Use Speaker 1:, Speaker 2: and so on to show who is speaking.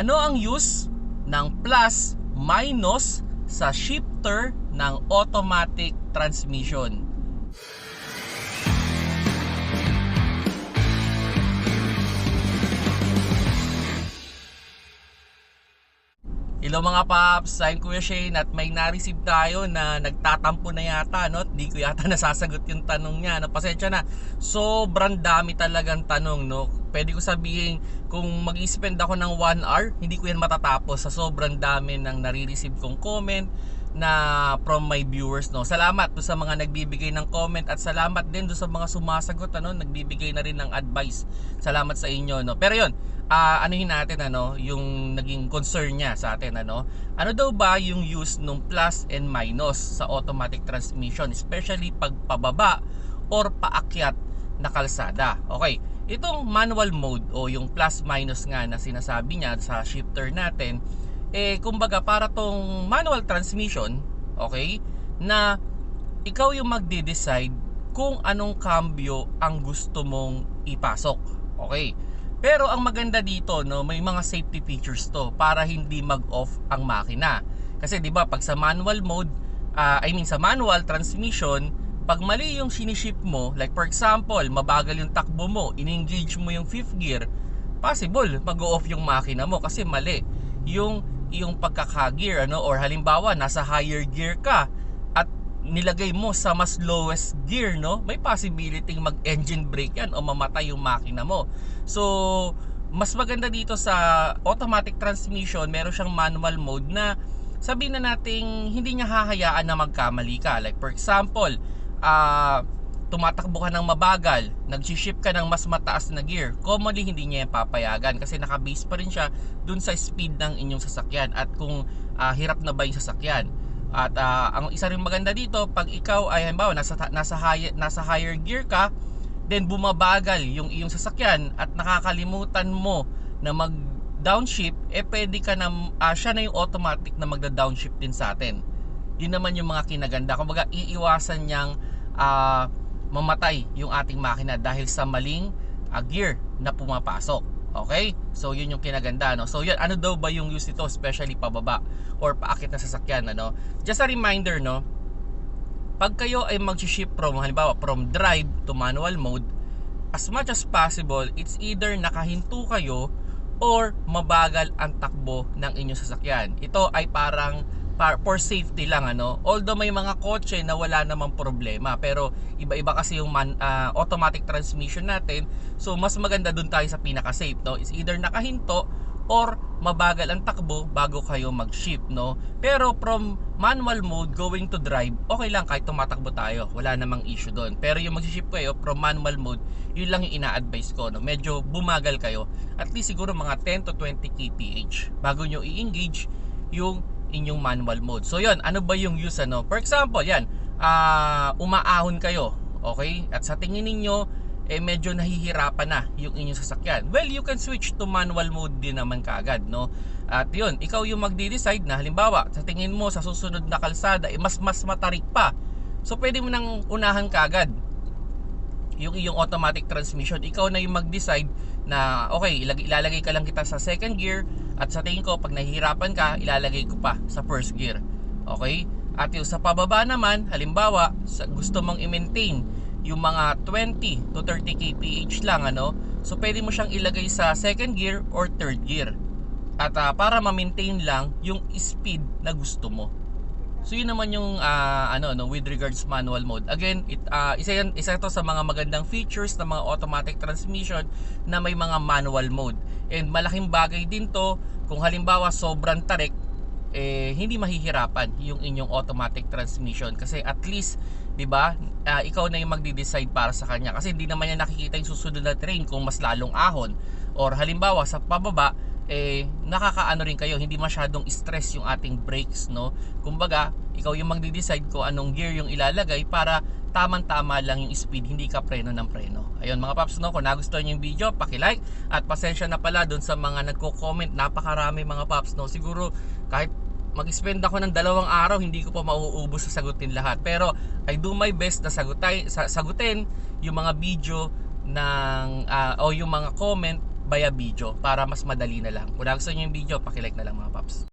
Speaker 1: Ano ang use ng plus minus sa shifter ng automatic transmission? Hello mga paps, I'm Kuya Shane at may na-receive tayo na nagtatampo na yata no? Di ko yata nasasagot yung tanong niya no? Pasensya na, sobrang dami talagang tanong no? Pwede ko sabihin kung mag-spend ako ng 1 hour, hindi ko yan matatapos sa sobrang dami ng nare-receive kong comment na from my viewers no. Salamat do sa mga nagbibigay ng comment at salamat din do sa mga sumasagot ano, nagbibigay na rin ng advice. Salamat sa inyo no. Pero 'yon, uh, anuhin natin ano, yung naging concern niya sa atin ano. Ano daw ba yung use ng plus and minus sa automatic transmission, especially pag pababa or paakyat na kalsada. Okay. Itong manual mode o yung plus minus nga na sinasabi niya sa shifter natin eh kumbaga para tong manual transmission, okay, na ikaw yung magde-decide kung anong cambio ang gusto mong ipasok. Okay. Pero ang maganda dito, no, may mga safety features to para hindi mag-off ang makina. Kasi 'di ba, pag sa manual mode, uh, I mean sa manual transmission, pag mali yung siniship mo, like for example, mabagal yung takbo mo, in-engage mo yung fifth gear, possible mag-off yung makina mo kasi mali yung yung pagkaka-gear ano? Or halimbawa nasa higher gear ka at nilagay mo sa mas lowest gear no? May possibility mag engine brake yan o mamatay yung makina mo. So mas maganda dito sa automatic transmission meron siyang manual mode na sabihin na nating hindi niya hahayaan na magkamali ka. Like for example uh, tumatakbo ka ng mabagal, nag-ship ka ng mas mataas na gear, commonly hindi niya yan papayagan kasi naka-base pa rin siya dun sa speed ng inyong sasakyan at kung uh, hirap na ba yung sasakyan. At uh, ang isa rin maganda dito, pag ikaw ay halimbawa nasa nasa high, nasa higher gear ka, then bumabagal yung iyong sasakyan at nakakalimutan mo na mag downshift, eh pwede ka na uh, siya na yung automatic na magda downshift din sa atin. Yun naman yung mga kinaganda. Kumbaga iiwasan niyang uh, mamatay yung ating makina dahil sa maling uh, gear na pumapasok. Okay? So yun yung kinaganda no. So yun ano daw ba yung use nito especially pababa or paakit na sasakyan ano? Just a reminder no. Pag kayo ay mag-shift from halimbawa from drive to manual mode, as much as possible, it's either nakahinto kayo or mabagal ang takbo ng inyong sasakyan. Ito ay parang for safety lang ano. Although may mga kotse na wala namang problema, pero iba-iba kasi yung man, uh, automatic transmission natin. So mas maganda dun tayo sa pinaka safe no. Is either nakahinto or mabagal ang takbo bago kayo mag-shift no. Pero from manual mode going to drive, okay lang kahit tumatakbo tayo. Wala namang issue doon. Pero yung mag-shift kayo from manual mode, yun lang yung ina-advise ko no. Medyo bumagal kayo. At least siguro mga 10 to 20 kph bago nyo i-engage yung inyong manual mode. So yon ano ba yung use ano? For example, yan, uh, umaahon kayo, okay? At sa tingin ninyo, eh medyo nahihirapan na yung inyong sasakyan. Well, you can switch to manual mode din naman kaagad, no? At yun, ikaw yung magde-decide na halimbawa, sa tingin mo sa susunod na kalsada, eh, mas mas matarik pa. So pwede mo nang unahan kaagad yung iyong automatic transmission. Ikaw na yung mag-decide na okay, ilalagay ka lang kita sa second gear at sa tingin ko, pag nahihirapan ka, ilalagay ko pa sa first gear. Okay? At yung sa pababa naman, halimbawa, sa gusto mong i-maintain yung mga 20 to 30 kph lang, ano? So, pwede mo siyang ilagay sa second gear or third gear. At uh, para ma-maintain lang yung speed na gusto mo. So yun naman yung uh, ano no with regards manual mode. Again, it uh, isa yan isa ito sa mga magandang features ng mga automatic transmission na may mga manual mode. And malaking bagay din to kung halimbawa sobrang tarik eh hindi mahihirapan yung inyong automatic transmission kasi at least 'di ba uh, ikaw na yung magde-decide para sa kanya kasi hindi naman niya nakikita yung susunod na train kung mas lalong ahon or halimbawa sa pababa eh nakakaano rin kayo hindi masyadong stress yung ating brakes no kumbaga ikaw yung magde-decide ko anong gear yung ilalagay para tamang-tama lang yung speed hindi ka preno ng preno ayun mga paps no kung nagustuhan niyo yung video paki-like at pasensya na pala doon sa mga nagko-comment napakarami mga paps no siguro kahit mag-spend ako ng dalawang araw hindi ko pa mauubos sa sagutin lahat pero I do my best na sagutay, sagutin yung mga video ng uh, o yung mga comment via video para mas madali na lang. Kung nagustuhan nyo yung video, pakilike na lang mga paps.